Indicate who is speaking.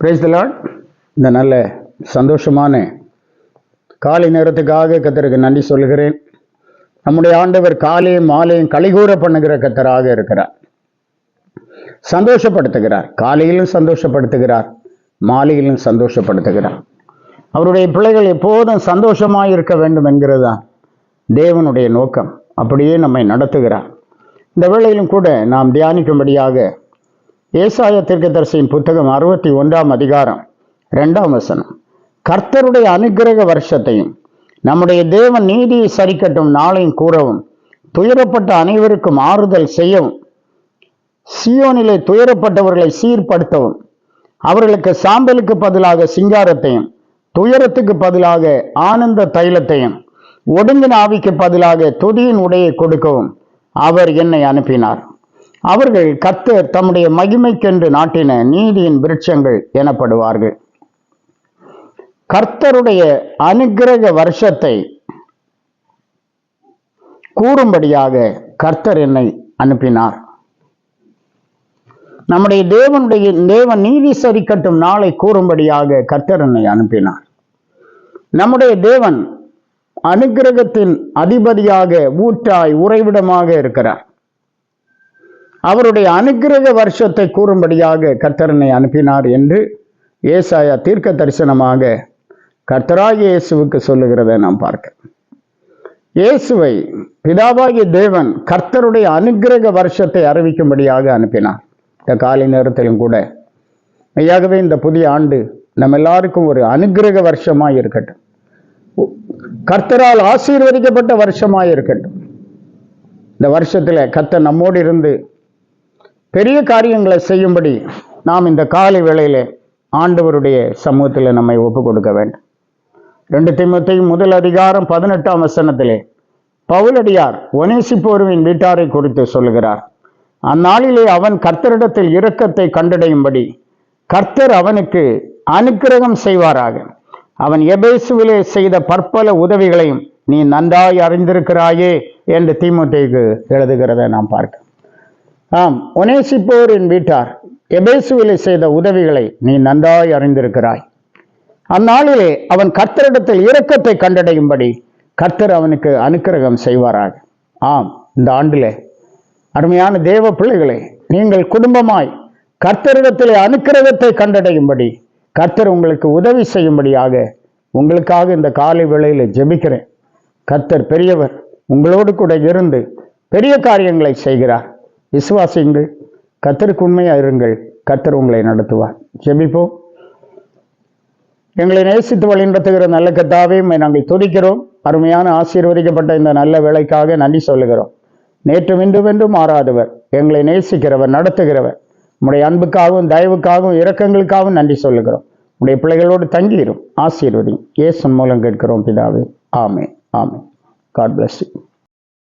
Speaker 1: Brace Lord இந்த நல்ல சந்தோஷமான காலை நேரத்துக்காக கத்தருக்கு நன்றி சொல்கிறேன் நம்முடைய ஆண்டவர் காலையும் மாலையும் கலிகூற பண்ணுகிற கத்தராக இருக்கிறார். சந்தோஷப்படுத்துகிறார். காலையிலும் சந்தோஷப்படுத்துகிறார். மாலையிலும் சந்தோஷப்படுத்துகிறார். அவருடைய பிள்ளைகள் எப்போதும் சந்தோஷமாக இருக்க வேண்டும் என்கிறதா தேவனுடைய நோக்கம். அப்படியே நம்மை நடத்துகிறார். இந்த வேளையிலும் கூட நாம் தியானிக்கும்படியாக ஏசாய தீர்க்கதரிசியின் புத்தகம் அறுபத்தி ஒன்றாம் அதிகாரம் ரெண்டாம் வசனம். கர்த்தருடைய அனுக்கிரக வருஷத்தையும் நம்முடைய தேவன் நீதியை சரிக்கட்டும் நாளையும் கூறவும் துயரப்பட்ட அனைவருக்கும் ஆறுதல் செய்யவும் சியோனிலே துயரப்பட்டவர்களை சீர்படுத்தவும் அவர்களுக்கு சாம்பலுக்கு பதிலாக சிங்காரத்தையும் துயரத்துக்கு பதிலாக ஆனந்த தைலத்தையும் ஒடுங்கின ஆவிக்கு பதிலாக துதியின் உடையை கொடுக்கவும் அவர் என்னை அனுப்பினார். அவர்கள் கர்த்தர் தம்முடைய மகிமைக்கென்று நாட்டின நீதியின் விருட்சங்கள் எனப்படுவார்கள். கர்த்தருடைய அனுக்கிரக வருஷத்தை கூறும்படியாக கர்த்தர் என்னை அனுப்பினார். நம்முடைய தேவனுடைய தேவன் நீதி சரிக்கட்டும் நாளை கூறும்படியாக கர்த்தர் என்னை அனுப்பினார். நம்முடைய தேவன் அனுக்கிரகத்தின் அதிபதியாக ஊற்றாய் உறைவிடமாக இருக்கிறார். அவருடைய அனுக்கிரக வருஷத்தை கூறும்படியாக கர்த்தரனை அனுப்பினார் என்று ஏசாயா தீர்க்க தரிசனமாக கர்த்தராகிய இயேசுவுக்கு சொல்லுகிறதை நாம் பார்க்க. இயேசுவை பிதாவாகிய தேவன் கர்த்தருடைய அனுக்கிரக வருஷத்தை அறிவிக்கும்படியாக அனுப்பினார். இந்த காலை நேரத்திலும் கூட. மெய்யாகவே இந்த புதிய ஆண்டு நம்ம எல்லாருக்கும் ஒரு அனுக்கிரக வருஷமாக இருக்கட்டும். கர்த்தரால் ஆசீர்வதிக்கப்பட்ட வருஷமாக இருக்கட்டும். இந்த வருஷத்தில் கர்த்தர் நம்மோடு இருந்து பெரிய காரியங்களை செய்யும்படி நாம் இந்த காலை வேளையில் ஆண்டவருடைய சமூகத்தில் நம்மை ஒப்பு கொடுக்க வேண்டும். ரெண்டு திமுத்தையும் முதல் அதிகாரம் பதினெட்டாம் வசனத்திலே பவுலடியார் ஒனேசிப்போருவின் வீட்டாரை குறித்து சொல்லுகிறார். அந்நாளிலே அவன் கர்த்தரிடத்தில் இரக்கத்தை கண்டடையும்படி கர்த்தர் அவனுக்கு அனுக்கிரகம் செய்வாராக. அவன் எபேசுவிலே செய்த பற்பல உதவிகளையும் நீ நன்றாய் அறிந்திருக்கிறாயே என்று தீமுத்தைக்கு எழுதுகிறதை நாம் பார்க்க. ஆம் ஒனேசிப்போரின் வீட்டார் எபேசுவிலை செய்த உதவிகளை நீ நன்றாய் அறிந்திருக்கிறாய். அந்நாளிலே அவன் கர்த்தரிடத்தில் இரக்கத்தை கண்டடையும்படி கர்த்தர் அவனுக்கு அனுக்கிரகம் செய்வாராக. ஆம் இந்த ஆண்டிலே அருமையான தேவ பிள்ளைகளே நீங்கள் குடும்பமாய் கர்த்தரிடத்திலே அனுக்கிரகத்தை கண்டடையும்படி கர்த்தர் உங்களுக்கு உதவி செய்யும்படியாக உங்களுக்காக இந்த காலை வேளையில் ஜெபிக்கிறேன். கர்த்தர் பெரியவர் உங்களோடு கூட இருந்து பெரிய காரியங்களை செய்கிறார். விசுவாசியுங்கள். கத்தருக்கு உண்மையாக இருங்கள். கத்தர் உங்களை நடத்துவார். ஜெபிப்போம். எங்களை நேசித்து வழிநடத்துகிற நல்ல கத்தாவே நாங்கள் துதிக்கிறோம். அருமையான ஆசீர்வதிக்கப்பட்ட இந்த நல்ல வேலைக்காக நன்றி சொல்லுகிறோம். நேற்று இன்று என்றும் மாறாதவர். எங்களை நேசிக்கிறவர் நடத்துகிறவர். உடைய அன்புக்காகவும் தயவுக்காகவும் இரக்கங்களுக்காகவும் நன்றி சொல்லுகிறோம். உடைய பிள்ளைகளோடு தங்கியிரும். ஆசீர்வதி இயேசு மூலம் கேட்கிறோம் பிதாவே. ஆமே ஆமே காட் பிளஸ் யூ